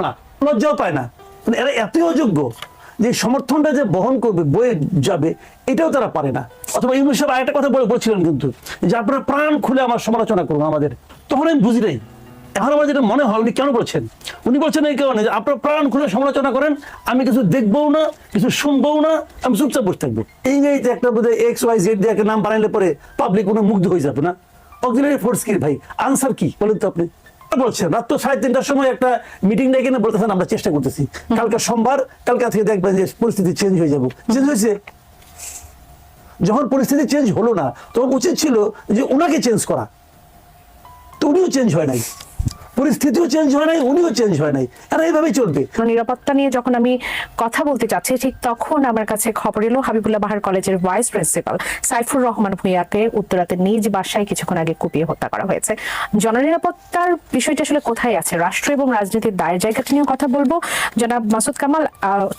না, লজ্জাও পায় না। মানে এরা এতই অযোগ্য যে সমর্থনটা যে বহন করবে, বয়ে যাবে, এটাও তারা পারে না। অথবা ইউনুস সাহেব আরেকটা কথা বলে বলছিলেন কিন্তু, যে আপনারা প্রাণ খুলে আমার সমালোচনা করুন আমাদের। তখন আমি বুঝি নাই। এখন আমার যেটা মনে হয়, উনি কেন বলছেন? উনি বলছেন এই কারণে যে আপনারা প্রাণ খুলে সমালোচনা করেন, আমি কিছু দেখবও না, কিছু শুনবও না, আমি চুপচাপ বসে থাকব। যে একটা বোধ এক্স ওয়াই জেড দিয়ে একটা নাম বানাইলে পরে পাবলিক কোনো মুগ্ধ হয়ে যাবে না। অক্সিলারি ফোর্স কি ভাই আনসার কি? বলেন তো আপনি। বলছেন রাত তো সাড়ে তিনটার সময় একটা মিটিং ডেকে না বলতেছেন আমরা চেষ্টা করতেছি। কালকে সোমবার কালকে থেকে দেখবেন যে পরিস্থিতি চেঞ্জ হয়ে যাব। চেঞ্জ হয়েছে? যখন পরিস্থিতি চেঞ্জ হলো না তখন উচিত ছিল যে ওনাকে চেঞ্জ করা। তো উনিও চেঞ্জ হয় নাই। পরিস্থিতিও চেঞ্জ হয় নাই, উনিও চেঞ্জ হয় নাই। আর এইভাবেই চলবে। নিরাপত্তা নিয়ে যখন আমি কথা বলতে চাচ্ছি, ঠিক তখন আমার কাছে খবর এলো হাবিবুল্লাহ বাহার কলেজের ভাইস প্রিন্সিপাল সাইফুর রহমান ভূঁইয়াকে উত্তরাতে নিজ বাসায় কিছুক্ষণ আগে কুপিয়ে হত্যা করা হয়েছে। জননিরাপত্তার বিষয়টা আসলে কোথায় আছে? রাষ্ট্র এবং রাজনীতির দায়ের জায়গাটা নিয়েও কথা বলব। জনাব মাসুদ কামাল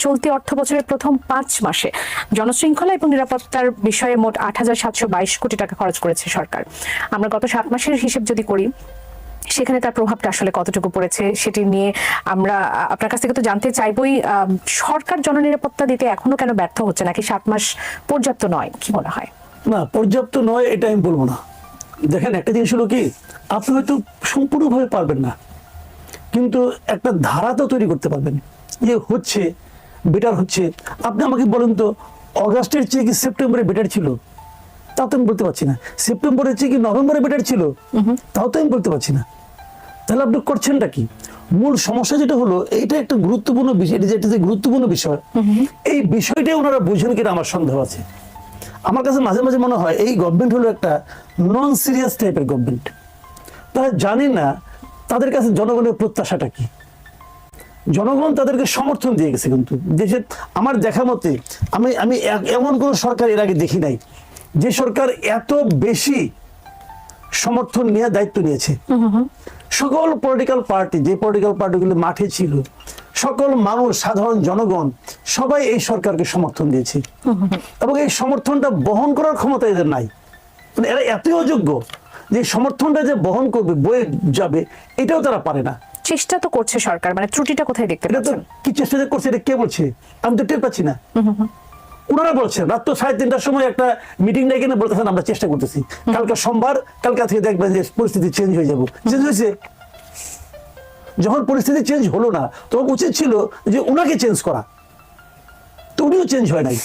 চলতি অর্থ বছরের প্রথম পাঁচ মাসে জনশৃঙ্খলা এবং নিরাপত্তার বিষয়ে মোট আট হাজার সাতশো বাইশ কোটি টাকা খরচ করেছে সরকার। আমরা গত সাত মাসের হিসেব যদি করি সেখানে তার প্রভাবটা আসলে কতটুকু পড়েছে সেটি নিয়ে আমরা, আপনার কাছ থেকে তো জানতে চাইবই সরকার জননিরাপত্তা দিতে এখনও কেন ব্যর্থ হচ্ছে নাকি সাত মাস পর্যাপ্ত নয়, কি মনে হয়? না, পর্যাপ্ত নয় এটা আমি বলব না। দেখেন, একটা জিনিস হলো কি, আপনি হয়তো সম্পূর্ণভাবে পারবেন না, কিন্তু একটা ধারা তো তৈরি করতে পারবেন যে হচ্ছে বেটার হচ্ছে। আপনি আমাকে বলেন তো, অগাস্টের চেয়ে কি সেপ্টেম্বরে বেটার ছিল? তাও তো আমি বলতে পারছি না। সেপ্টেম্বরের চেয়ে কি নভেম্বরে বেটার ছিল? তাও তো আমি বলতে পারছি না। তাহলে আপনি করছেনটা কি? মূল সমস্যা যেটা হলো এইটা একটা গুরুত্বপূর্ণ বিষয় এটা যেটা যে গুরুত্বপূর্ণ বিষয় এই বিষয়টাই ওনারা বুঝেন কিনা আমার সন্দেহ আছে। আমার কাছে মাঝে মাঝে মনে হয় এই গভর্নমেন্ট হলো একটা নন সিরিয়াস টাইপের গভর্নমেন্ট তারা জানে না তাদের কাছে জনগণের প্রত্যাশাটা কি। জনগণ তাদেরকে সমর্থন দিয়ে গেছে কিন্তু। দেশে আমার দেখা মতে আমি আমি এমন কোন সরকার এর আগে দেখি নাই। যে সরকার এত বেশি সমর্থন নিয়ে দায়িত্ব নিয়েছে। সকল পলিটিক্যাল পার্টি যে পলিটিক্যাল পার্টিগুলো মাঠে ছিল সকল মানুষ সাধারণ জনগণ সবাই এই সরকারকে সমর্থন দিয়েছে। এবং এই সমর্থনটা বহন করার ক্ষমতা এদের নাই। মানে এরা এতই অযোগ্য যে সমর্থনটা যে বহন করবে বয়ে যাবে এটাও তারা পারে না। চেষ্টা তো করছে সরকার মানে ত্রুটিটা কোথায় দেখতে পাচ্ছেন? কি চেষ্টা করছে এটা কে বলছে? আমি তো টের পাচ্ছি না। ওনারা বলছেন, রাত তো সাড়ে তিনটার সময় একটা মিটিং ডেকে না বলতেছেন, আমরা চেষ্টা করতেছি। কালকে সোমবার, কালকে থেকে দেখবেন যে পরিস্থিতি চেঞ্জ হয়ে যাব। চেঞ্জ হয়েছে? যখন পরিস্থিতি চেঞ্জ হলো না, তখন উচিত ছিল যে উনাকে চেঞ্জ করা। তো উনিও চেঞ্জ হয় নাই।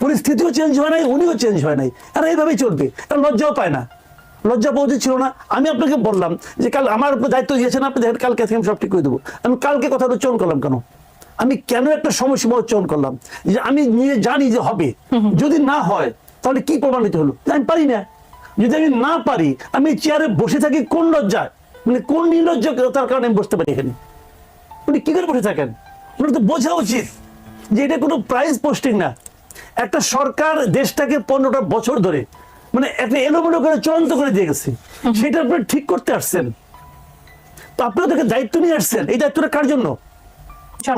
পরিস্থিতিও চেঞ্জ হয় নাই, উনিও চেঞ্জ হয় নাই। আর এইভাবেই চলবে। কারণ লজ্জাও পায় না। লজ্জা উচিত ছিল না। আমি আপনাকে বললাম যে কাল আমার দায়িত্ব দিয়েছেন, আপনি দেখেন কালকে থেকে আমি সব ঠিক করে দেবো। আমি কালকে কথাটা উচ্চারণ করলাম কেন? আমি কেন একটা সময়সীমা উচ্চারণ করলাম? যে আমি নিজে জানি যে হবে। যদি না হয়, তাহলে কি প্রমাণিত হলো? আমি পারি না। যদি আমি না পারি, আমি চেয়ারে বসে থাকি কোন লজ্জায়? মানে কোন নির্লজ্জতার কারণে আমি বসতে পারি এখানে? উনি কি করে বসে থাকেন? ওনার তো বোঝা উচিত যে এটা কোনো প্রাইজ পোস্টিং না। একটা সরকার দেশটাকে পনেরোটা বছর ধরে মানে একটা এলোমেলো করে চূড়ান্ত করে দিয়ে গেছে। সেটা আপনি ঠিক করতে আসছেন। তো আপনি ওদেরকে দায়িত্ব নিয়ে আসছেন। এই দায়িত্বটা কার জন্য?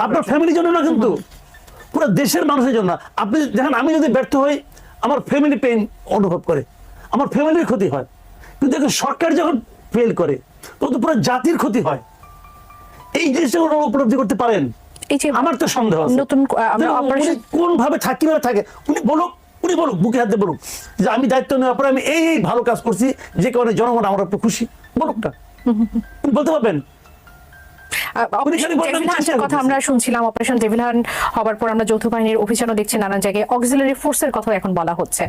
আপনার ফ্যামিলির জন্য না কিন্তু। পুরো দেশের মানুষের জন্য। আপনি দেখেন আমি যদি ব্যর্থ হই আমার ফ্যামিলি পেইন অনুভব করে। আমার ফ্যামিলির ক্ষতি হয়। কিন্তু দেখুন সরকার যখন ফেল করে তখন তো পুরো জাতির ক্ষতি হয়। এই জিনিসটা ওনারা উপলব্ধি করতে পারেন। আমার তো সন্দেহ আছে। নতুন কোন ভাবে থাকে থাকে উনি বলুক উনি বলুক বুকে হাতে বলুক যে আমি দায়িত্ব নেওয়ার পরে আমি এই এই ভালো কাজ করছি যে কারণে জনগণ আমার একটু খুশি। বলুক না। বলতে পারবেন? কথা আমরা শুনছিলাম অপারেশন হবার পর আমরা যৌথ বাহিনীর অভিযানও দেখছি নানান জায়গায়। অক্সিলারি ফোর্সের কথা এখন বলা হচ্ছে।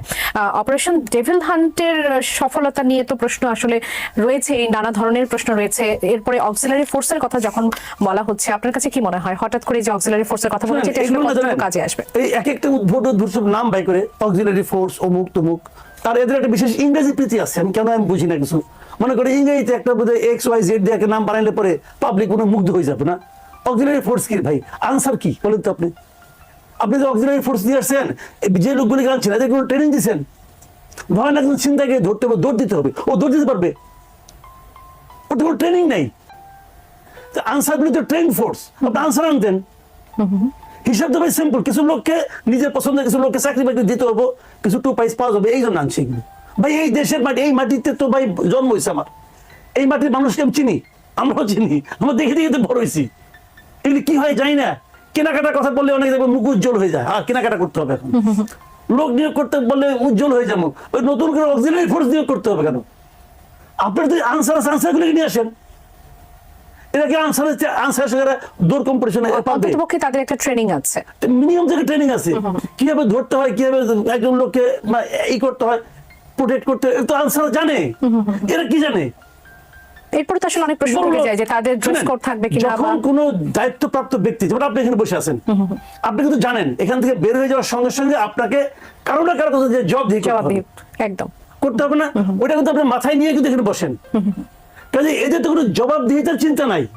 অপারেশন ডেভিল হান্টের সফলতা নিয়ে তো প্রশ্ন আসলে রয়েছে এই নানা ধরনের প্রশ্ন রয়েছে। এরপরে অক্সিলারি ফোর্সের কথা যখন বলা হচ্ছে আপনার কাছে কি মনে হয়? হঠাৎ করে যে অক্সিলারি ফোর্সের কথা বলা হচ্ছে এটা আসলে এগুলো না কতটুকু জানেন, কাজে আসবে? এই এক একটা উদ্ভট উদ্ভট সব নাম বাই করে অক্সিলারি ফোর্স অমুক তমুক। তার এদের একটা বিশেষ ইংরেজি প্রীতি আছে আমি কেন আমি বুঝি না কিছু? মনে করে ইংরেজিতে একটা বোধহয় এক্স ওয়াই জেড দিয়ে নাম বানাইলে পরে পাবলিক কোনো মুগ্ধ হয়ে যাবে না। অক্সিলারি ফোর্স কি ভাই? আনসার কি? বলেন তো আপনি। আপনি যে অক্সিলারি ফোর্স দিয়ে আসছেন, যে লোকগুলিকে আনছেন এদের কোনো ট্রেনিং দিচ্ছেন ধরেন একজন চিন্তাকে ধরতে হবে, দৌড় দিতে হবে। ও দৌড় দিতে পারবে? ওর তো কোনো ট্রেনিং নেই। আনসার গুলি তো ট্রেন ফোর্স আপনি আনসার আনতেন। হিসাব তো ভাই সিম্পল কিছু লোককে নিজের পছন্দের কিছু লোককে চাকরি বাকরি দিতে হব, কিছু টু পাইস পাওয়া যাবে এই জন্য আনছি এগুলো। ভাই এই দেশের মাটি এই মাটিতে তো ভাই জন্ম হয়েছে আমার। এই মাটির মানুষকে আমি চিনি আমরাও চিনি আমরা দেখে দেখে তো বড় হয়েছি এগুলি কি হয় জানি না কেনাকাটার কথা বললে অনেক দেখবেন মুখ উজ্জ্বল হয়ে যায়। আর কেনাকাটা করতে হবে এখন। লোক নিয়োগ করতে বললে উজ্জ্বল হয়ে যাব। ওই নতুন করে অক্সিলারি ফোর্স নিয়োগ করতে হবে কেন? আপনার যদি আনসার আছে আনসারগুলোকে নিয়ে আসেন এটা কি আনসার আনসার সঙ্গে দৌড় কম্পিটিশনে পাবে? অন্ততপক্ষে তাদের একটা ট্রেনিং আছে। মিনিমাম থেকে ট্রেনিং আছে। কীভাবে ধরতে হয় কীভাবে একজন লোককে মানে ই করতে হয় প্রোটেক্ট করতে তো আনসার জানে। এরা কি জানে? এরপরে তো আসলে অনেক প্রশ্ন উঠে যায় যে তাদের ড্রেস কোড থাকবে কিনা যখন কোন দায়িত্বপ্রাপ্ত ব্যক্তি যেমন আপনি এখানে বসে আছেন আপনি কিন্তু জানেন এখান থেকে বের হয়ে যাওয়ার সঙ্গে সঙ্গে আপনাকে কারও না কারও যে জব হবে। একদম। করতে হবে না ওটা কিন্তু আপনি মাথায় নিয়ে কিন্তু এখানে বসেন। কাজে এদের তো কোনো জবাব দিয়ে চিন্তা নাই।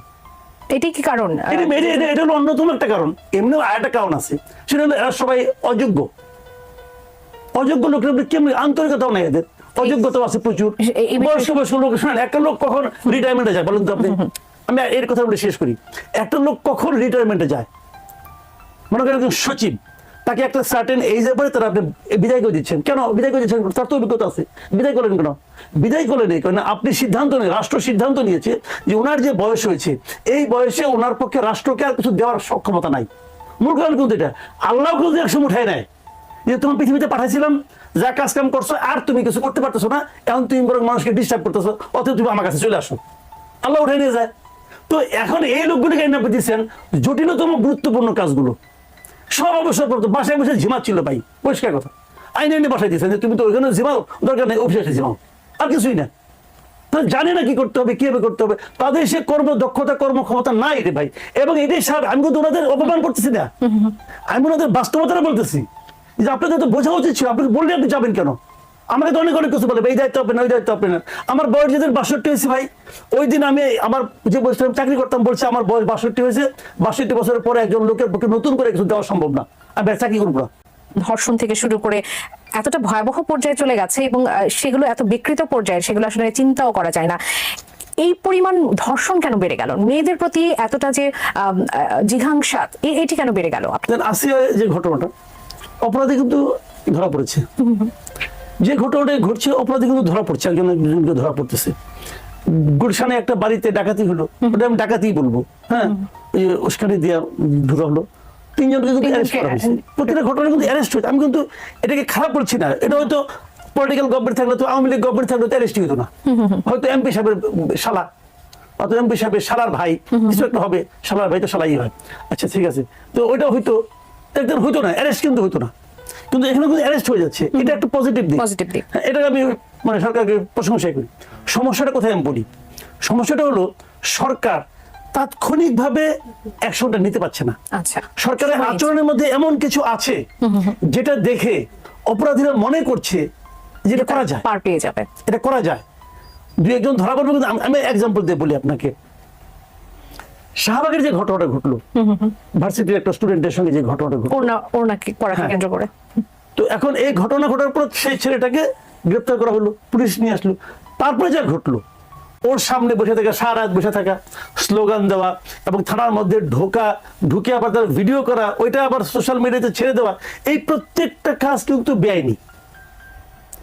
এটাই কি কারণ? এটা এটা- এটা- এটা হলো অন্যতম একটা কারণ। এমনিও আরেকটা কারণ আছে। সেটা হলো এরা সবাই অযোগ্য। অযোগ্য লোকের উপরে কেমনি আন্তরিকতাও নাই এদের? অযোগ্যতাও আছে প্রচুর। বয়স্ক বয়স্ক লোক শোনেন একটা লোক কখন রিটায়ারমেন্টে যায় বলুন তো আপনি। আমি এর কথা বলে শেষ করি। একটা লোক কখন রিটায়ারমেন্টে যায়? মনে করেন একজন সচিব তাকে একটা সার্টেন এইজের পরে তারা আপনি বিদায় করে দিচ্ছেন। কেন বিদায় করে দিচ্ছেন? তার তো অভিজ্ঞতা আছে। বিদায় করলেন কেন? বিদায় করলেন এই কারণে আপনি সিদ্ধান্ত নেই রাষ্ট্র সিদ্ধান্ত নিয়েছে যে ওনার যে বয়স হয়েছে এই বয়সে ওনার পক্ষে রাষ্ট্রকে আর কিছু দেওয়ার সক্ষমতা নাই। মূল কারণ কিন্তু এটা। আল্লাহ কিন্তু একসময় উঠায় নেয়। যে তোমার পৃথিবীতে পাঠাইছিলাম, যা কাজ কাম করছ, আর তুমি কিছু করতে পারতেছো না, এখন তুমি বরং মানুষকে ডিস্টার্ব করতেছো অথবা তুমি আমার কাছে চলে আসো। আল্লাহ উঠে নিয়ে যায়। তো এখন এই লোকগুলিকে এনে দিচ্ছেন, জটিলতম, গুরুত্বপূর্ণ কাজগুলো। সব অবসর করতো বাসায় বসে ঝিমাচ্ছিল ভাই, পরিষ্কার কথা। আইনে এনে বাসায় দিয়েছেন যে, তুমি তো ওইখানে ঝিমাও, দরকার নেই, অফিসে ঝিমাও। আর কিছুই না। তো জানে না কি করতে হবে, কীভাবে করতে হবে। তাদের সে কর্ম দক্ষতা, কর্ম ক্ষমতা নাই রে ভাই। এবং এটাই সার আমি কিন্তু ওনাদের অপমান করতেছি না। আমি ওনাদের বাস্তবতাটা বলতেছি। যে আপনাদের তো বোঝা উচিত ছিল আপনি বললে আপনি যাবেন কেন? আমাকে তো অনেক অনেক কিছু বলে এই দায়িত্ব আপনার ওই দায়িত্ব আপনার। আমার বয়স যেদিন বাষট্টি হয়েছে ভাই ওই দিন আমি আমার যে আমি চাকরি করতাম বলছে আমার বয়স বাষট্টি হয়েছে বাষট্টি বছরের পরে একজন লোকের পক্ষে নতুন করে কিছু দেওয়া সম্ভব না। আমি চাকরি করব না। ধর্ষণ থেকে শুরু করে এতটা ভয়াবহ পর্যায়ে চলে গেছে এবং সেগুলো এত বিকৃত পর্যায়ে সেগুলো আসলে চিন্তাও করা যায় না। এই পরিমাণ ধর্ষণ কেন বেড়ে গেল? মেয়েদের প্রতি এতটা যে জিঘাংসা এটি কেন বেড়ে গেল? আসিয়া যে ঘটনাটা। অপরাধী কিন্তু ধরা পড়েছে। যে ঘটনাটা ঘটছে অপরাধী কিন্তু ধরা পড়ছে একজন একজনকে ধরা পড়তেছে। গুলশানে একটা বাড়িতে ডাকাতি হলো ওটা আমি ডাকাতি বলব হ্যাঁ? ওই যে উস্কানি দিয়া ঢুকা হলো। তিনজনকে কিন্তু অ্যারেস্ট করা হয়েছে। প্রতিটা ঘটনা কিন্তু অ্যারেস্ট হয়েছে। আমি কিন্তু এটাকে খারাপ বলছি না। এটা হয়তো পলিটিক্যাল গভর্নমেন্ট থাকলে তো আওয়ামী লীগ গভর্নমেন্ট থাকলে তো অ্যারেস্ট হতো না। হয়তো এমপি সাহেবের শালা অত এমপি সাহেবের শালার ভাই কিছু একটা হবে শালার ভাই তো শালাই হয়। আচ্ছা ঠিক আছে। তো ওইটা হয়তো একদিন হইতো না অ্যারেস্ট কিন্তু হইতো না। কিন্তু এখানে কিন্তু অ্যারেস্ট হয়ে যাচ্ছে। এটা একটা পজিটিভ দিক। Positive দিক। হ্যাঁ, এটাকে আমি মানে সরকারকে প্রশংসা করি। সমস্যাটা কোথায় আমি বলি? সমস্যাটা হলো সরকার তাৎক্ষণিকভাবে অ্যাকশনটা নিতে পারছে না। আচ্ছা। সরকারের আচরণের মধ্যে এমন কিছু আছে যেটা দেখে অপরাধীরা মনে করছে যেটা করা যায়। পার পেয়ে যাবে। এটা করা যায়। দুই একজন ধরা পড়বে আমি এক্সাম্পল দিয়ে বলি আপনাকে। শাহবাগের যে ঘটনাটা ঘটলো ভার্সিটির একটা স্টুডেন্টের সঙ্গে যে ঘটনাটা ঘটলো। হ্যাঁ। কেন্দ্র করে। তো এখন এই ঘটনা ঘটার পর সেই ছেলেটাকে গ্রেপ্তার করা হলো পুলিশ নিয়ে আসলো। তারপরে যা ঘটলো ওর সামনে বসে থাকা সারা রাত বসে থাকা স্লোগান দেওয়া এবং থানার মধ্যে ঢোকা ঢুকে আবার তার ভিডিও করা ওইটা আবার সোশ্যাল মিডিয়াতে ছেড়ে দেওয়া এই প্রত্যেকটা কাজ কিন্তু বেআইনি।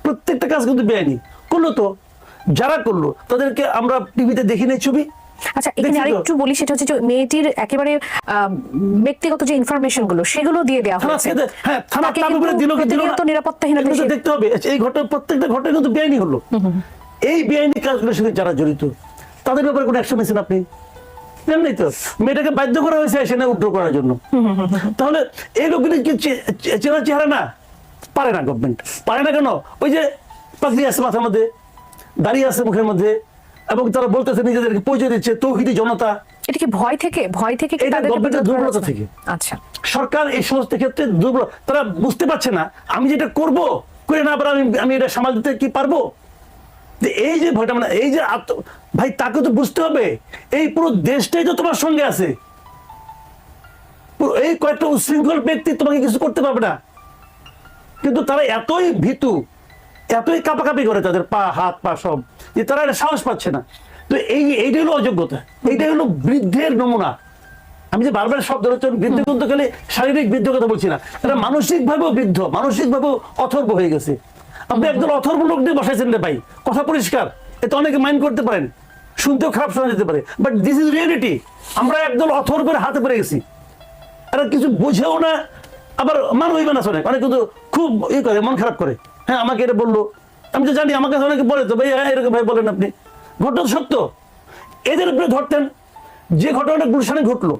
প্রত্যেকটা কাজ কিন্তু বেআইনি। করল তো যারা করল তাদেরকে আমরা টিভিতে দেখি নাই ছবি। আচ্ছা এখানে আরেকটু বলি সেটা হচ্ছে যে মেয়েটির একেবারে ব্যক্তিগত যে ইনফরমেশনগুলো সেগুলো দিয়ে দেওয়া হয়েছে। হ্যাঁ থানা তার উপরে দিল কি নিরাপত্তাহীনতা দেখতে হবে। এই ঘটনা প্রত্যেকটা ঘটনা কিন্তু বেআইনি হলো। এই বেআইনি কাজগুলোর সঙ্গে যারা জড়িত তাদের ব্যাপারে কোনো অ্যাকশন নিয়েছেন আপনি? তো। মেয়েটাকে বাধ্য করা হয়েছে সেনা উদ্ধার করার জন্য। তাহলে এই লোকগুলি কি চেনা চেহারা না? পারে না গভর্নমেন্ট পারে না কেন? ওই যে পাগড়ি আছে মাথার মধ্যে দাঁড়িয়ে আছে মুখের মধ্যে এবং তারা বলতেছে নিজেদেরকে পরিচয় দিচ্ছে তৌহিদি জনতা। এটা কি ভয় থেকে? ভয় থেকে এটা গভর্নমেন্টের দুর্বলতা থেকে। আচ্ছা। সরকার এই সমস্ত ক্ষেত্রে দুর্বল তারা বুঝতে পারছে না আমি যেটা করব করে না পারে আমি আমি এটা সামাল দিতে কি পারব? এই যে ভয়টা মানে এই যে আত্ম ভাই তাকে তো বুঝতে হবে এই পুরো দেশটাই তো তোমার সঙ্গে আছে। এই কয়েকটা উশৃঙ্খল ব্যক্তি তোমাকে কিছু করতে পারবে না। কিন্তু তারা এতই ভীতু এতই কাঁপাকাপি করে তাদের পা, হাত, পা সব, যে তারা এটা সাহস পাচ্ছে না। তো এই এইটাই হলো অযোগ্যতা। এইটাই হলো বৃদ্ধের নমুনা। আমি যে বারবার শব্দ হচ্ছে বৃদ্ধ কিন্তু খালি শারীরিক বৃদ্ধ কথা বলছি না। তারা মানসিক ভাবেও বৃদ্ধ মানসিক ভাবেও অথর্ব হয়ে গেছে। আপনি একজন অথর্ব লোক দিয়ে বসাইছেন রে ভাই, কথা পরিষ্কার। এতে অনেকে মাইন্ড করতে পারেন, শুনতেও খারাপ শোনা যেতে পারে। বাট দিস ইজ রিয়েলিটি আমরা একদল অথর করে হাতে পড়ে গেছি। এরা কিছু বুঝেও না, আবার মান হইবে না শোনে। অনেক কিন্তু খুব ই করে, মন খারাপ করে। হ্যাঁ আমাকে এটা বলল। আমি তো জানি আমাকে অনেকে বলে তো ভাই হ্যাঁ এরকম ভাই বলেন আপনি। ঘটনা সত্য। এদের উপরে ধরতেন যে ঘটনাটা গুলশানে ঘটলো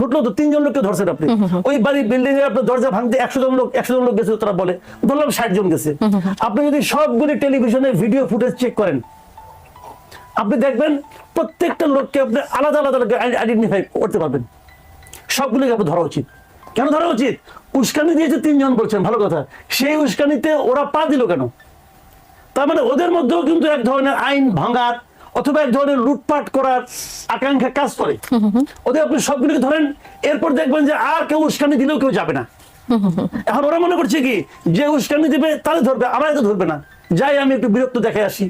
ঘটলো তো তিনজন লোককে ধরছেন আপনি। ওই বাড়ি বিল্ডিং এর আপনার দরজা ভাঙতে একশো জন লোক একশো জন লোক গেছে তারা বলে। ধরলাম ষাট জন গেছে। আপনি যদি সবগুলি টেলিভিশনে ভিডিও ফুটেজ চেক করেন আপনি দেখবেন প্রত্যেকটা লোককে আপনি আলাদা আলাদা আইডেন্টিফাই করতে পারবেন। সবগুলোকে আপনার ধরা উচিত। কেন ধরা উচিত? উস্কানি দিয়েছে তিনজন বলছেন ভালো কথা। সেই উস্কানিতে ওরা পা দিল কেন? তার মানে ওদের মধ্যেও কিন্তু এক ধরনের আইন ভাঙার অথবা এক ধরনের লুটপাট করার আকাঙ্ক্ষা কাজ করে। ওদের আপনি সবগুলোকে ধরেন এরপর দেখবেন যে আর কেউ উস্কানি দিলেও কেউ যাবে না। এখন ওরা মনে করছে কি যে উস্কানি দেবে তাহলে ধরবে আমার তো ধরবে না। যাই আমি একটু বিরক্ত দেখে আসি।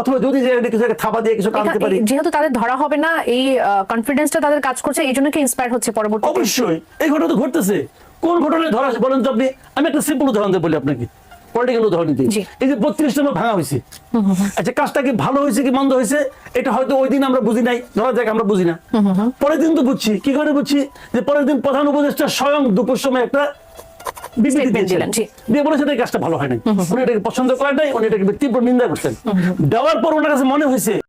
অথবা যদি কিছু একটা থাবা দিয়ে কিছু আনতে পারি। যেহেতু তাদের ধরা হবে না এই কনফিডেন্সটা তাদের কাজ করছে এই জন্য কি ইন্সপায়ার হচ্ছে পরবর্তী অবশ্যই। এই ঘটনা তো ঘটতেছে। কোন ঘটনায় ধরা বলেন তো আপনি? আমি একটা সিম্পল উদাহরণ দিয়ে বলি আপনাকে। পলিটিক্যাল উদাহরণ দিই এই যে বত্রিশ নম্বর ভাঙা হয়েছে। আচ্ছা কাজটা কি ভালো হয়েছে কি মন্দ হয়েছে? এটা হয়তো ওই দিন আমরা বুঝি নাই ধরা যাক আমরা বুঝি না। পরের দিন তো বুঝছি। কি করে বুঝছি? যে পরের দিন প্রধান উপদেষ্টা স্বয়ং দুপুর সময় একটা বিবৃতি দিলেন, দিয়ে বলেছেন এই কাজটা ভালো হয় নাই উনি এটাকে পছন্দ করেন নাই উনি এটাকে তীব্র নিন্দা করছেন। দেওয়ার পর ওনার কাছে মনে হয়েছে